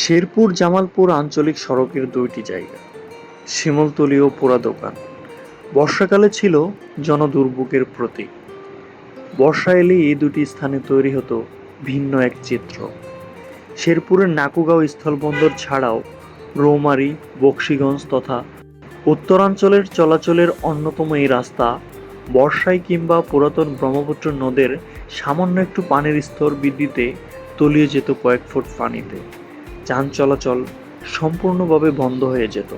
শেরপুর জামালপুর আঞ্চলিক সড়কের দুইটি জায়গা, শিমলতলি ও পোড়া দোকান। বর্ষাকালে ছিল জনদুর্ভোগের প্রতীক। বর্ষা এলে এই দুটি স্থানে তৈরি হতো ভিন্ন এক চিত্র। শেরপুরের নাকুগাঁও স্থলবন্দর ছাড়াও রৌমারী, বক্সিগঞ্জ তথা উত্তরাঞ্চলের চলাচলের অন্যতম এই রাস্তা বর্ষায় কিংবা পুরাতন ব্রহ্মপুত্র নদের সামান্য একটু পানির স্তর বৃদ্ধিতে তলিয়ে যেত কয়েক ফুট পানিতে। যান চলাচল সম্পূর্ণভাবে বন্ধ হয়ে যেত।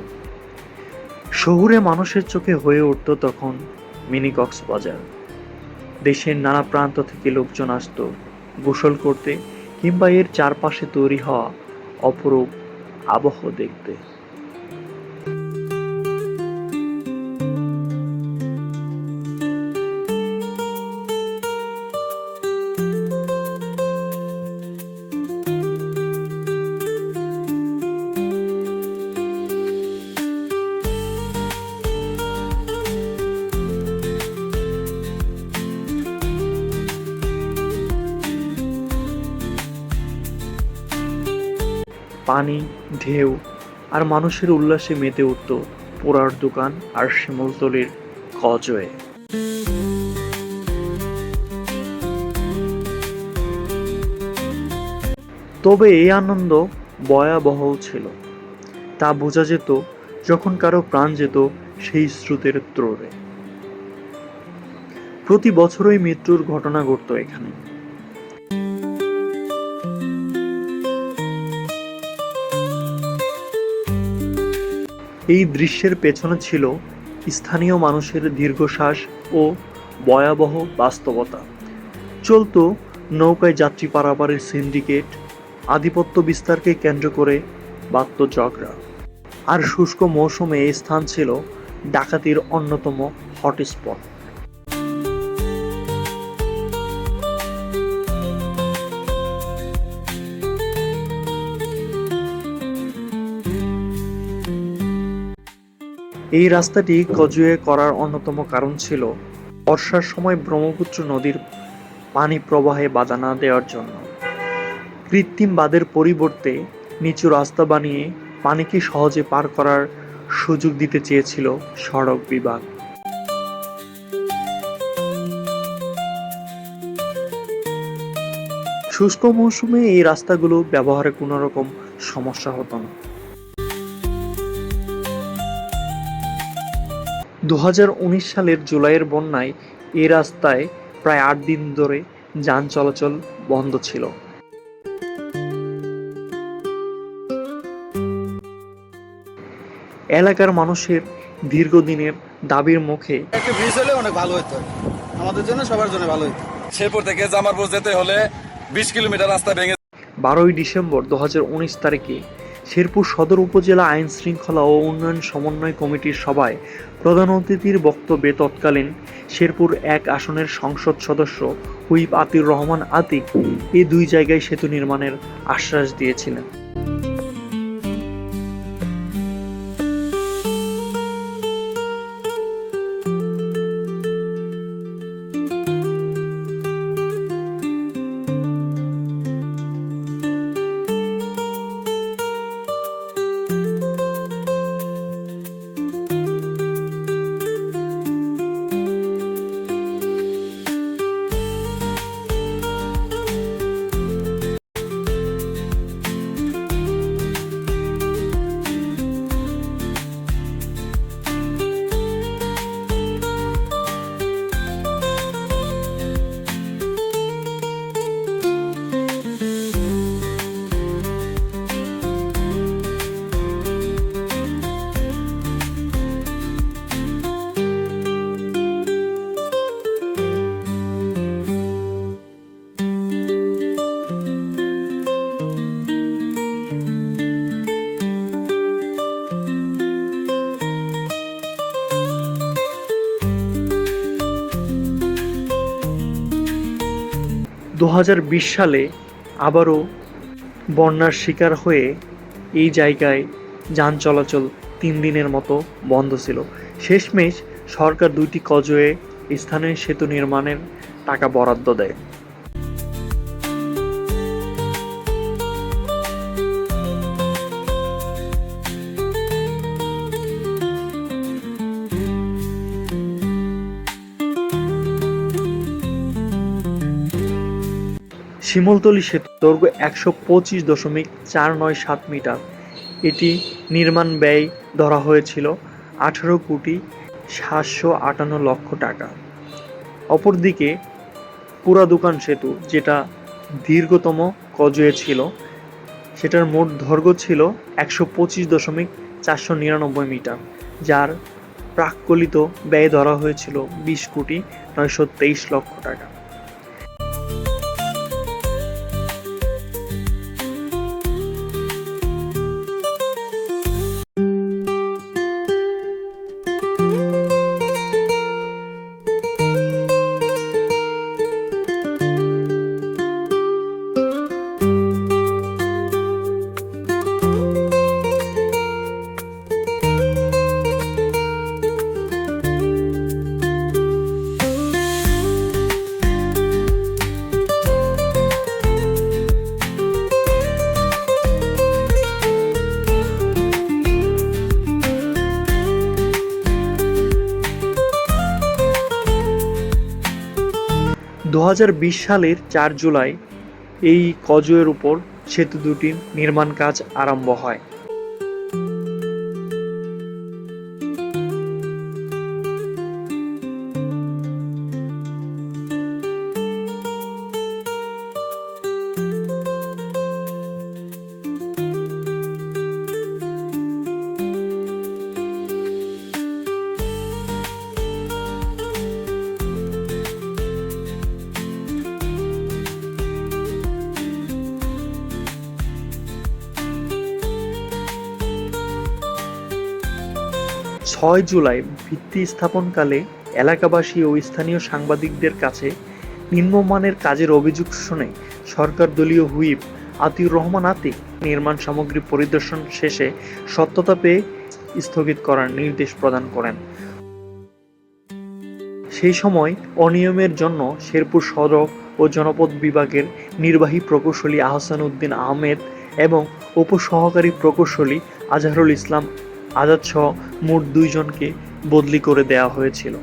শহুরে মানুষের চোখে হয়ে উঠত তখন মিনি কক্সবাজার দেশের নানা প্রান্ত থেকে লোকজন আসত গোসল করতে কিংবা এর চারপাশে তৈরি হওয়া অপরূপ আবহ দেখতে। পানি, ঢেউ আর মানুষের উল্লাসে মেতে উঠত পোড়ার দোকান আর শিমলতলির কজয়ে তবে এই আনন্দ ভয়াবহ ছিল। তা বোঝা যেত যখন কারও প্রাণ যেত সেই স্রোতের ত্রোরে প্রতি বছরই মৃত্যুর ঘটনা ঘটত এখানে। এই দৃশ্যের পেছনে ছিল স্থানীয় মানুষের দীর্ঘশ্বাস ও ভয়াবহ বাস্তবতা। চলতো নৌকায় যাত্রী পারাপারের সিন্ডিকেট, আধিপত্য বিস্তারকে কেন্দ্র করে বাত্য ঝগড়া আর শুষ্ক মৌসুমে এই স্থান ছিল ডাকাতির অন্যতম হটস্পট। এই রাস্তাটি কজুয়ে করার অন্যতম কারণ ছিল বর্ষার সময় ব্রহ্মপুত্র নদীর পানি প্রবাহে বাধা না দেওয়ার জন্য। কৃত্রিম বাঁধের পরিবর্তে নিচু রাস্তা বানিয়ে পানিকে সহজে পার করার সুযোগ দিতে চেয়েছিল সড়ক বিভাগ। শুষ্ক মৌসুমে এই রাস্তাগুলো ব্যবহারে কোনো রকম সমস্যা হতো না। দু হাজার উনিশ সালের জুলাইয়ের বন্যায় এ রাস্তায় প্রায় আট দিন ধরে যান চলাচল বন্ধ ছিল। এলাকার মানুষের দীর্ঘদিনের দাবির মুখে একটা ব্রিজ হলে অনেক ভালো হতো আমাদের জন্য সবার জন্য ভালো হতো শেরপুর থেকে জামারপুর যেতে হলে বিশ কিলোমিটার রাস্তা ভেঙে বারোই ডিসেম্বর দু হাজার উনিশ তারিখে শেরপুর সদর উপজেলা আইন শৃঙ্খলা ও উন্নয়ন সমন্বয় কমিটির সভায় প্রধান অতিথির বক্তব্যে তৎকালীন শেরপুর এক আসনের সংসদ সদস্য হুইপ আতির রহমান আতিক এই দুই জায়গায় সেতু নির্মাণের আশ্বাস দিয়েছিলেন। দু হাজার বিশ সালে আবারও বন্যার শিকার হয়ে এই জায়গায় যান চলাচল তিন দিনের মতো বন্ধ ছিল। শেষমেশ সরকার দুইটি কজয়ে স্থানীয় সেতু নির্মাণের টাকা বরাদ্দ দেয়। শিমলতলি সেতু দৈর্ঘ্য একশো পঁচিশ দশমিক চার নয় সাত মিটার। এটি নির্মাণ ব্যয় ধরা হয়েছিল আঠারো কোটি সাতশো আটান্ন লক্ষ টাকা। অপরদিকে পুরা দোকান সেতু, যেটা দীর্ঘতম কজয়ে ছিল, সেটার মোট দৈর্ঘ্য ছিল একশো পঁচিশ দশমিক চারশো নিরানব্বই মিটার, যার প্রাক্কলিত ব্যয় ধরা হয়েছিল বিশ কোটি নয়শো তেইশ লক্ষ টাকা। সালের চার জুলাই এই কজয়ের উপর সেতু দুটির নির্মাণ কাজ আরম্ভ হয়। ছয় জুলাই ভিত্তি স্থাপনকালে এলাকাবাসী ও স্থানীয় সাংবাদিকদের কাছে নিম্নমানের কাজের অভিযোগ শুনে সরকার দলীয় হুইপ আতিউর রহমান আতিক নির্মাণ সামগ্রী পরিদর্শন শেষে সত্যতা পেয়ে স্থগিত করার নির্দেশ প্রদান করেন। সেই সময় অনিয়মের জন্য শেরপুর সড়ক ও জনপদ বিভাগের নির্বাহী প্রকৌশলী আহসান উদ্দিন আহমেদ এবং উপসহকারী প্রকৌশলী আজহারুল ইসলাম আজাদ সহ মোট দুইজনকে বদলি করে দেওয়া হয়েছিল।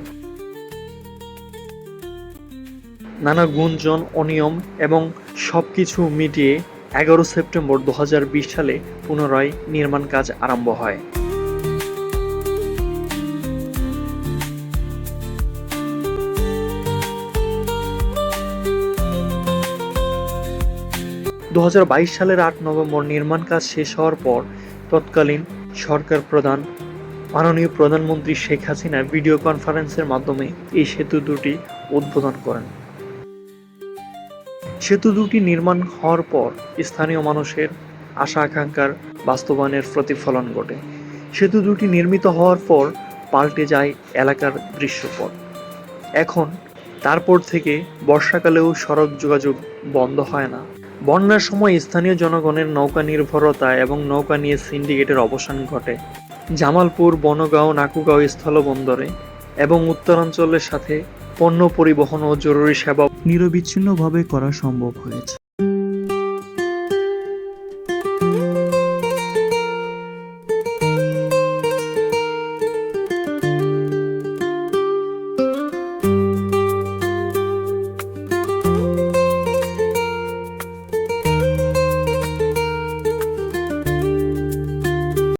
নানা গুঞ্জন, অনিয়ম এবং সবকিছু মিটিয়ে এগারো সেপ্টেম্বর দুহাজার বিশ সালে পুনরায় নির্মাণ কাজ আরম্ভ হয়। দু হাজার বাইশ সালের আট নভেম্বর নির্মাণ কাজ শেষ হওয়ার পর তৎকালীন সরকার প্রধান, মাননীয় প্রধানমন্ত্রী শেখ হাসিনা ভিডিও কনফারেন্সের মাধ্যমে এই সেতু দুটি উদ্বোধন করেন। সেতু দুটি নির্মাণ হওয়ার পর স্থানীয় মানুষের আশা আকাঙ্ক্ষার বাস্তবায়নের প্রতিফলন ঘটে। সেতু দুটি নির্মিত হওয়ার পর পাল্টে যায় এলাকার দৃশ্যপট। এখন তারপর থেকে বর্ষাকালেও সড়ক যোগাযোগ বন্ধ হয় না। বন্যার সময় স্থানীয় জনগণের নৌকা নির্ভরতা এবং নৌকা নিয়ে সিন্ডিকেটের অবসান ঘটে। জামালপুর, বনগাঁও, নাকুগাঁও স্থলবন্দরে এবং উত্তরাঞ্চলের সাথে পণ্য পরিবহন ও জরুরি সেবা নিরবিচ্ছিন্নভাবে করা সম্ভব হয়েছে।